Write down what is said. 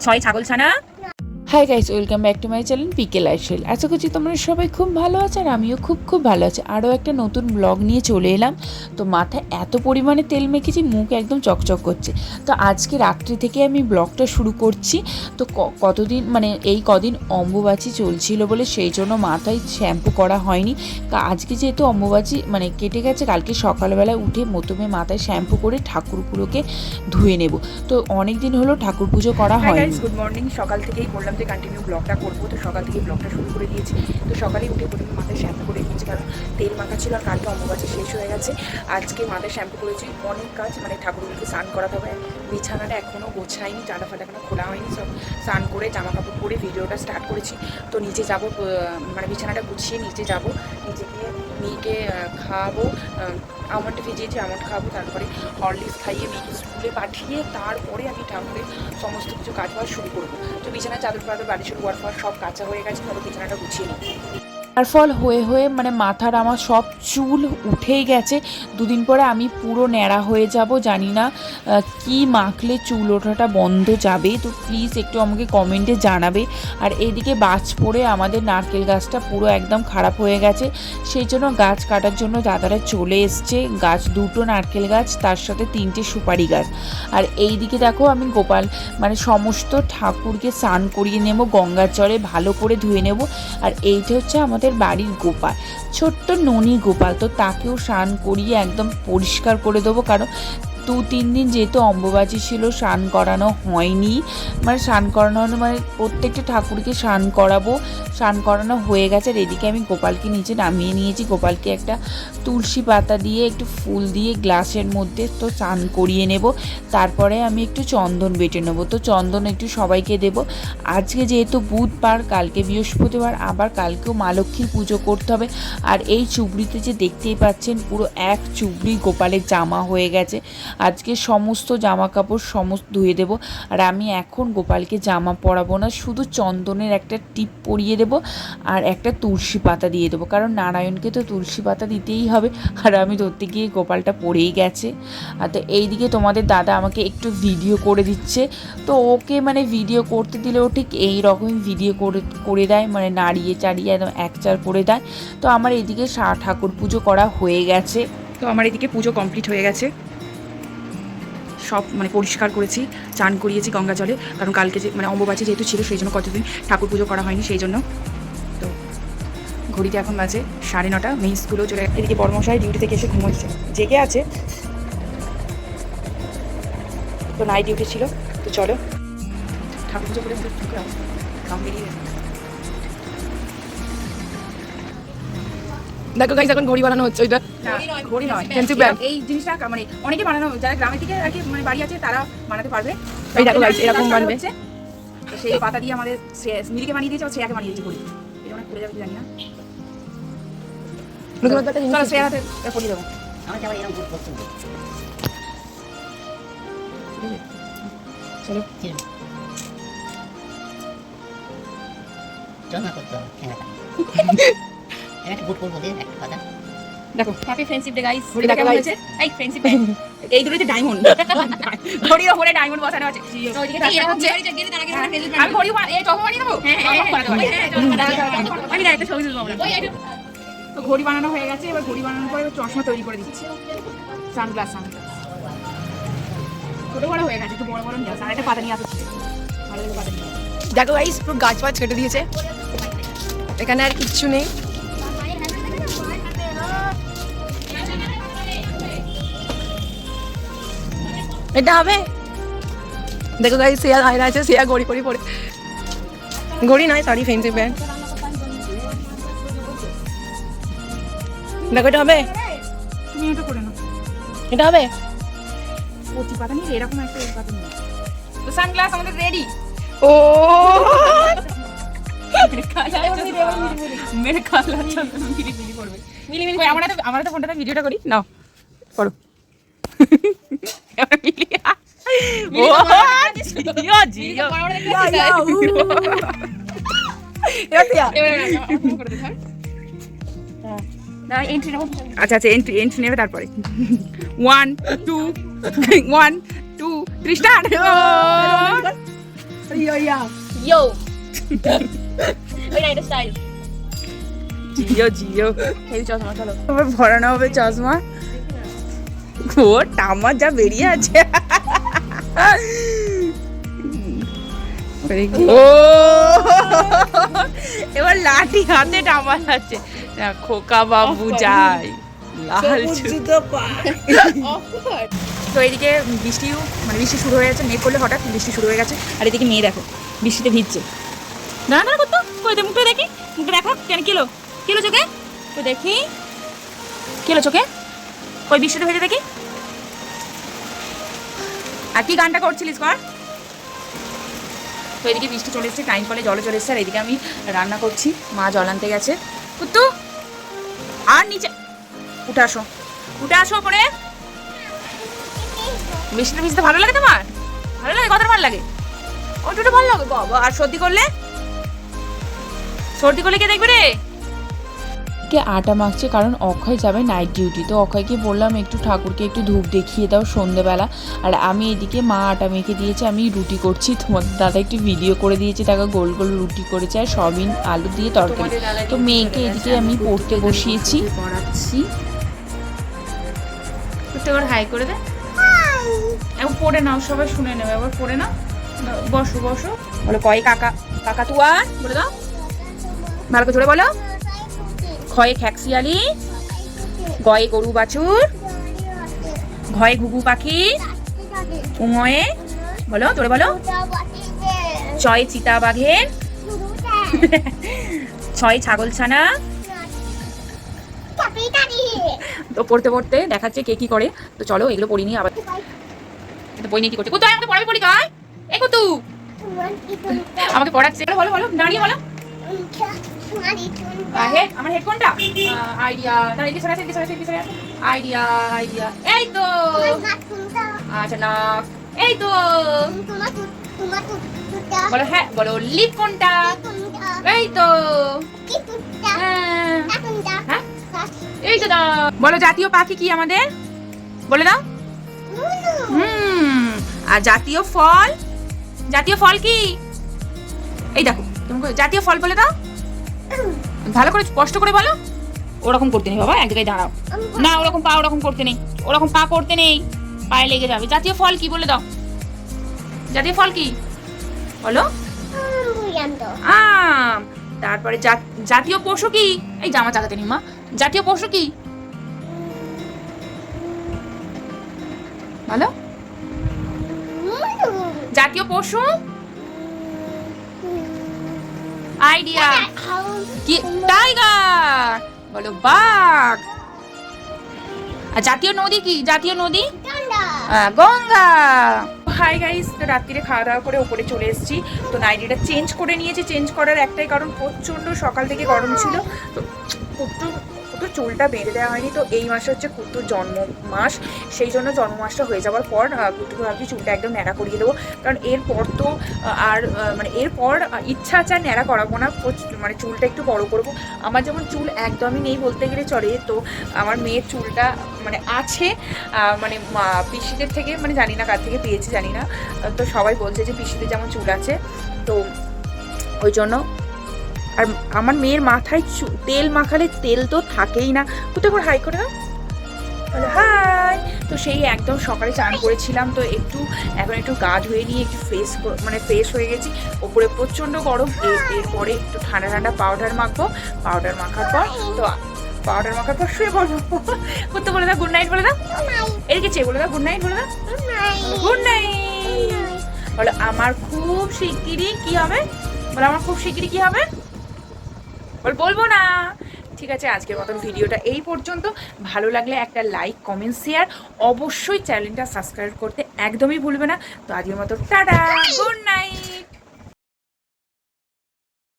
ছয় ছাগল ছানা hi guys welcome back to my channel PK lifestyle আশা করছি তোমরা সবাই খুব ভালো আছো আর আমিও খুব খুব ভালো আছি। আরও একটা নতুন ব্লগ নিয়ে চলে এলাম। তো মাথায় এত পরিমাণে তেল মেখেছি মুখ একদম চকচক করছে। তো আজকে রাত্রি থেকে আমি ব্লগটা শুরু করছি। তো ক- কতদিন মানে এই কদিন অম্বুবাচি চলছিল বলে সেই জন্য মাথায় শ্যাম্পু করা হয়নি। কা- আজকে যেহেতু অম্বুবাচি মানে কেটে গেছে কালকে সকালবেলায় উঠে প্রথমে মাথায় শ্যাম্পু করে ঠাকুরগুলোকে ধুয়ে নেব। তো অনেক দিন হলো ঠাকুর পুজো করা হয় গুড মর্নিং সকাল থেকেই বললাম যে কন্টিনিউ ব্লগটা করব, তো সকাল থেকেই ব্লগটা শুরু করে দিয়েছি। তো সকালে উঠে প্রথমে মাথায় শ্যাম্পু করে দিয়েছি কারণ তেল মাখা ছিল আর কালকে অম্বুবাচি শেষ হয়ে গেছে। আজকে মাথায় শ্যাম্পু করেছি, অনেক কাজ মানে ঠাকুরগুলোকে স্নান করাতে হবে। বিছানাটা এখনও গোছায়নি চাটা ফাটা এখনও খোলা হয়নি, সব স্নান করে জামা কাপড় পরে ভিডিওটা স্টার্ট করেছি। তো নিচে যাব মানে বিছানাটা গুছিয়ে নিচে যাব। নিচে গিয়ে মেয়েকে খাওয়াবো আমন্ড ভিজিয়েছি আমন্ড খাওয়াবো, তারপরে হরলিক্স খাইয়ে মেয়েকে স্কুলে পাঠিয়ে তারপরে আমি ঠাকুরের সমস্ত কিছু কাজ বাজ শুরু করব। তো বিছানা চাদর বাড়ি শুরু হওয়ার পর সব কাঁচা হয়ে গেছে তবে বিছানাটা গুছিয়ে নিই। তার ফল হয়ে হয়ে মানে মাথার আমার সব চুল উঠেই গেছে। দুদিন পরে আমি পুরো ন্যাড়া হয়ে যাব, জানি না কি মাখলে চুল ওঠাটা বন্ধ যাবে। তো প্লিজ একটু আমাকে কমেন্টে জানাবে। আর এদিকে বাজ পড়ে আমাদের নারকেল গাছটা পুরো একদম খারাপ হয়ে গেছে। সেই জন্য গাছ কাটার জন্য দাদারা চলে এসছে। গাছ দুটো নারকেল গাছ, তার সাথে তিনটে সুপারি গাছ। আর এই দিকে দেখো আমি গোপাল মানে সমস্ত ঠাকুরকে স্নান করিয়ে নেব, গঙ্গার জলে ভালো করে ধুয়ে নেব। আর এইটা হচ্ছে আমাদের বাড়ির গোপাল। ছোট্ট ননি গোপাল তো তাকেও স্নান করিয়ে একদম পরিষ্কার করে দেবো কারণ দু তিন দিন যেহেতু অম্বুবাচী ছিল, স্নান করানো হয়নি। মানে স্নান করানো মানে প্রত্যেকটা ঠাকুরকে স্নান করাবো। স্নান করানো হয়ে গেছে, আর এদিকে আমি গোপালকে নিচে নামিয়ে নিয়েছি। গোপালকে একটা তুলসী পাতা দিয়ে, একটু ফুল দিয়ে গ্লাসের মধ্যে তো স্নান করিয়ে নেব। তারপরে আমি একটু চন্দন বেটে নেব। তো চন্দন একটু সবাইকে দেব। আজকে যেহেতু বুধবার, কালকে বৃহস্পতিবার, আবার কালকেও মা লক্ষ্মীর পুজো করতে হবে। আর এই চুবড়িতে যে দেখতেই পাচ্ছেন, পুরো এক চুবড়ি গোপালের জামা হয়ে গেছে। আজকে সমস্ত জামা কাপড় সমস্ত ধুয়ে দেব। আর আমি এখন গোপালকে জামা পরাবো না, শুধু চন্দনের একটা টিপ পরিয়ে দেব আর একটা তুলসী পাতা দিয়ে দেবো। কারণ নারায়ণকে তো তুলসী পাতা দিতেই হবে। আর আমি ধরতে গিয়ে গোপালটা পড়েই গেছে। আর তো এইদিকে তোমাদের দাদা আমাকে একটু ভিডিও করে দিচ্ছে। তো ওকে মানে ভিডিও করতে দিলে ও ঠিক এই রকমই ভিডিও করে করে দেয়। মানে নাড়িয়ে চাড়িয়ে একদম একচার করে দেয়। তো আমার এদিকে ঠাকুর পুজো করা হয়ে গেছে। তো আমার এদিকে পুজো কমপ্লিট হয়ে গেছে। সব মানে পরিষ্কার করেছি, চান করিয়েছি গঙ্গা জলে। কারণ কালকে যে মানে অম্বুবাচী যেহেতু ছিল, সেই জন্য কতদিন ঠাকুর পুজো করা হয়নি, সেই জন্য। তো ঘড়িতে এখন বাজে সাড়ে নটা, মেয়ে স্কুলেও চলে। এদিকে বর্মশাই ডিউটি থেকে এসে ঘুমোচ্ছে। জেগে আছে। তো নাইট ডিউটি ছিল। তো চলো। ঠাকুর পুজো করে বেরিয়ে দেখো গাইস এখন ঘড়ি বানানো হচ্ছে ওইটা ঘড়ি নয় Fancy bag. এই জিনিসটা মানে অনেকে বানানো যারা গ্রামের দিকে আর কি মানে বাড়ি আছে তারা বানাতে পারবে। এই দেখো তো এরকম বানবে। সেই পাতা দিয়ে আমাদের মিলিকে বানিয়ে দিয়েছে আর শ্রেয়াকে বানিয়ে দিয়েছে ঘড়ি। এটা অনেক খুলে যাবে জানি না। চলো শ্রেয়ার হাতে পরিয়ে দেবো। চলো। চল না করতে হবে একটা একটা কথা। দেখো। হ্যাপি ফ্রেন্ডশিপ ডে গাইস ঘড়ি ঘড়িটা কেমন হয়েছে? এই ফ্রেন্ডশিপ ডে এই দুটোতে ডায়মন্ড ঘড়ির ডায়মন্ড বসানো আছে। তো ওইদিকে এরকম হচ্ছে আমি ঘড়ি এই চশমা বানিয়ে দেবো? চশমা বানাতে পারি। আমি না একটা ছবি তুলবো আমরা তো ঘড়ি বানানো হয়ে গেছে এবার ঘড়ি বানানোর পরে চশমা তৈরি করে দিচ্ছি। সানগ্লাস সানগ্লাস ছোট বড় হয়ে গেছে একটু বড় বড় নিয়ে আসে। আর একটা পাতা নিয়ে আসছে ভালো পাতা নিয়ে দেখো গাইস পুরো গাছ ফাছ কেটে দিয়েছে। এখানে আর কিচ্ছু নেই। এটা হবে? দেখো গাইস সিয়া দাঁড়িয়ে আছে সিয়া ঘড়ি পরি পরে ঘড়ি নয় সরি ফেন্সি ব্যাগ দেখো এটা হবে? তুমি এটা করে নাও এটা হবে? কচি পাতা নিয়ে এরকম একটা পাতা নিয়ে তো সানগ্লাস আমাদের রেডি ও! মেরে কালা চন্দন মিলি মিলি করবে মিলি মিলি আমরা তো আমরা তো ফোনটাতে ভিডিওটা করি। নাও করো আচ্ছা আচ্ছা এন্ট্রি এন্ট্রি নেবে তারপরে one two one two three start style. জিও জিও এই চশমা চলো ভরানো হবে চশমা ও টামার যা বেরিয়ে আছে। ও! এবার লাঠি হাতে টামার আছে খোকা বাবু যায়। লাল। তো এদিকে বৃষ্টিও মানে বৃষ্টি শুরু হয়ে গেছে। মেঘ করলে হঠাৎ বৃষ্টি শুরু হয়ে গেছে। আর এদিকে মেয়ে দেখো বৃষ্টিতে ভিজছে। না না করতো কই দে মুখটা দেখি। মুখটা দেখো কেন কিলো? কিলো চোখে? তো দেখি। কিলো চোখে? কই বৃষ্টিতে ভেজে দেখি? আর কি গানটা করছিলিস কর? তো এদিকে বৃষ্টি চলে এসেছে টাইম কলে জলে চলে এসেছে, আর এদিকে আমি রান্না করছি, মা জল আনতে গেছে। কুত্তু, আর নিচে উঠে আসো। উঠে আসো ওপরে। বৃষ্টিতে ভিজতে ভালো লাগে তোমার? ভালো লাগে, কতটা ভালো লাগে? ওটা ভালো লাগে। বাবা, আর সর্দি করলে? সর্দি করলে কে দেখবে রে? কে আটা মাখছে? কারণ অক্ষয় যাবে নাইট ডিউটি তো অক্ষয়কে বললাম, একটু ঠাকুরকে একটু ধূপ দেখিয়ে দাও সন্ধেবেলা। আর আমি এদিকে মা আটা মেখে দিয়েছে, আমি রুটি করছি। তোমার দাদা একটু ভিডিও করে দিয়েছে, তাকে গোল গোল রুটি করেছে আর সবিন আলু দিয়ে তরকারি। তো মেয়েকে এদিকে আমি পড়তে বসিয়েছি। পড়াচ্ছি হাই করে দে। পড়ে নাও, সবাই শুনে নেবে। এবার পড়ে নাও। বসো বসো। বলো কয় কাকা? কাকা তুয়া বলে দাও। ভালো করে বলো। খয়ে খ্যাকশিয়ালি। গয়ে গরু বাছুর। ঘয়ে ঘুঘু পাখি। উময়ে। বলো জোরে বলো। ছয় চিতা বাঘের। ছয় ছাগল ছানা। তো পড়তে পড়তে দেখাচ্ছে কে কি করে। তো চলো এগুলো পড়িনি আবার তো বই নিয়ে কি করছে? কুতু আয়, আমাকে পড়াবি পড়ি গায় এ কুতু আমাকে পড়াচ্ছে। বলো বলো দাঁড়িয়ে বলো। হেড আমার আইডিয়া আইডিয়া আইডিয়া এই তো। আচ্ছা না এই তো। বলো হ্যাঁ কোনটা? এই তো। হ্যাঁ। হ্যাঁ? এই তো জাতীয় পাখি কি আমাদের? বলে দাও। হুম। আর জাতীয় ফল? জাতীয় ফল কি? এই দেখো তুমি জাতীয় ফল বলে দাও? ভালো করে স্পষ্ট করে বলো। ওরকম করতে নেই বাবা, এক জায়গায় দাঁড়াও। না, ওরকম পা ওরকম করতে নেই। ওরকম পা করতে নেই, পায়ে লেগে যাবে। জাতীয় ফল কি বলে দাও? জাতীয় ফল কি? বলো। আম। তারপরে জাতীয় পশু কি? এই জামা চাকাতে নি মা। জাতীয় পশু কি? বলো। জাতীয় পশু? আইডিয়া কি টাইগার বলো বাঘ। আর জাতীয় নদী কি? জাতীয় নদী? আহ, গঙ্গা। হাই গাইস তো রাত্রিরে খাওয়া দাওয়া করে উপরে চলে এসেছি। তো নাইটিটা চেঞ্জ করে নিয়েছি। চেঞ্জ করার একটাই কারণ প্রচণ্ড সকাল থেকে গরম ছিল। তো কুট্টুর চুলটা বেঁধে দেওয়া হয়নি। তো এই মাসে হচ্ছে কুট্টুর জন্ম মাস। সেই জন্য জন্ম মাসটা হয়ে যাওয়ার পর কুট্টুকে ভাবছি চুলটা একদম ন্যাড়া করিয়ে দেবো। কারণ এরপর তো আর মানে এরপর ইচ্ছা আছে আর ন্যাড়া করাবো না। মানে চুলটা একটু বড় করব। আমার যেমন চুল একদমই নেই বলতে গেলে চলে, তো আমার মেয়ের চুলটা মানে আছে মানে পিসিদের থেকে মানে জানি না কার থেকে পেয়েছি, জানি না। তো সবাই বলছে যে পিসিদের যেমন চুল আছে, তো ওই জন্য আর আমার মেয়ের মাথায় তেল মাখালে তেল তো থাকেই না। কোথাও করে হাই করে। দাও হাই। তো সেই একদম সকালে চান করেছিলাম, তো একটু, এখন একটু গা ধুয়ে নিয়ে একটু ফ্রেশ মানে ফ্রেশ হয়ে গেছি। ওপরে প্রচণ্ড গরম। এরপরে একটু ঠান্ডা ঠান্ডা পাউডার মাখবো। পাউডার মাখার পর, তো পাউডার মাখার পর শুয়ে পড়ব। করতে বলে দাও গুড নাইট বলে দাও। এদিকে চেয়ে বলে দাও গুড নাইট বলে দাও। গুড নাইট বলো, আমার খুব শিগগিরই কি হবে? বলো, আমার খুব শিগগিরই কি হবে? বল বলব না। ঠিক আছে, আজকের মতন ভিডিওটা এই পর্যন্ত। ভালো লাগলে একটা লাইক কমেন্ট শেয়ার অবশ্যই চ্যানেলটা সাবস্ক্রাইব করতে একদমই ভুলবে না। তো আজকের মতো টাটা গুড নাইট